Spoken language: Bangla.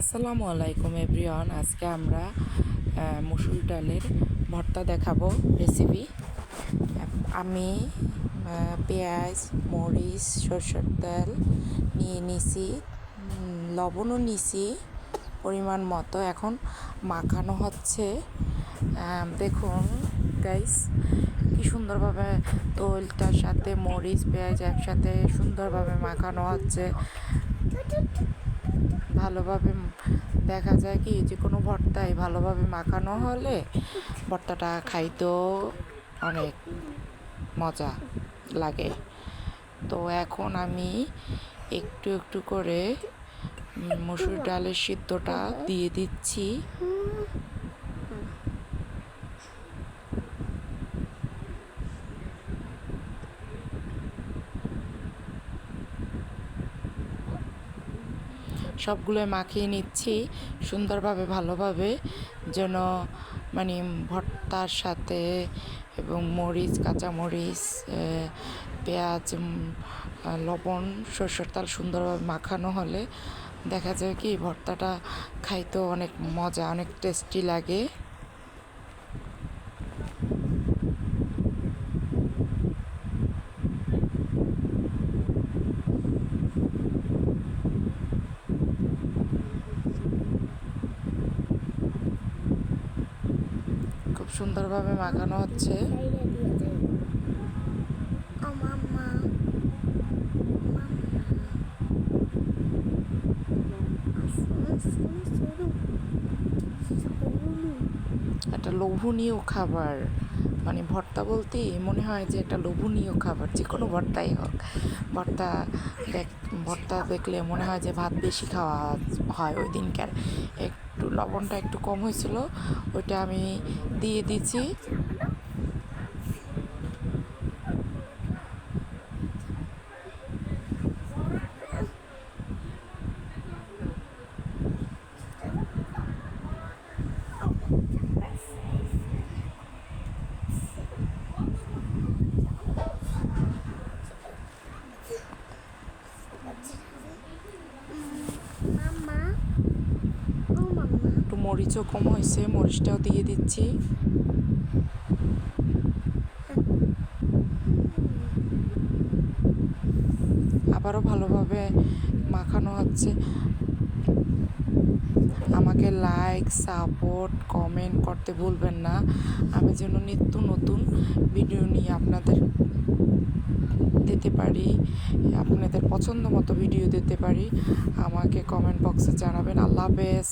আসসালামু আলাইকুম এভরিওয়ান, আজকে আমরা মুসুর ডালের ভর্তা দেখাবো রেসিপি আমি পেঁয়াজ, মরিচ, সরষের তেল নিয়ে নিছি, লবণও নিছি পরিমাণ মতো। এখন মাখানো হচ্ছে। দেখুন গাইস কি সুন্দরভাবে তৈলটার সাথে মরিচ, পেঁয়াজ একসাথে সুন্দরভাবে মাখানো হচ্ছে। ভালোভাবে দেখা যায় কি, যে কোনো ভর্তায় ভালোভাবে মাখানো হলে ভর্তাটা খাইতেও অনেক মজা লাগে। তো এখন আমি একটু একটু করে মুসুর ডালের সিদ্ধটা দিয়ে দিচ্ছি। সবগুলো মাখিয়ে নিচ্ছি সুন্দরভাবে, ভালোভাবে, যেন মানে ভর্তার সাথে এবং মরিচ কাঁচা মরিচ পেঁয়াজ লবণ, সরষের তাল সুন্দরভাবে মাখানো হলে দেখা যায় কি ভর্তাটা খাইতেও অনেক মজা, অনেক টেস্টি লাগে। সুন্দরভাবে মাখানো হচ্ছে। একটা লোভনীয় খাবার। মানে ভর্তা বলতে মনে হয় যে একটা লোভনীয় খাবার, যে কোনো ভর্তাই হোক। ভর্তা দেখ, ভর্তা দেখলে মনে হয় যে ভাত বেশি খাওয়া হয় ওই দিনকার। একটু লবণটা একটু কম হয়েছিল, ওইটা আমি দিয়ে দিয়েছি মাম্মা মরিচও কম হয়েছে মরিচটাও দিয়ে দিচ্ছি। আবারও ভালোভাবে মাখানো হচ্ছে। আমাকে লাইক সাপোর্ট কমেন্ট করতে ভুলবেন না। আমি যেন নিত্য নতুন ভিডিও নিয়ে আপনাদের দিতে পারি, আপনাদের পছন্দ মতো ভিডিও দিতে পারি। আমাকে কমেন্ট বক্সে জানাবেন। আল্লাহ হাফেজ।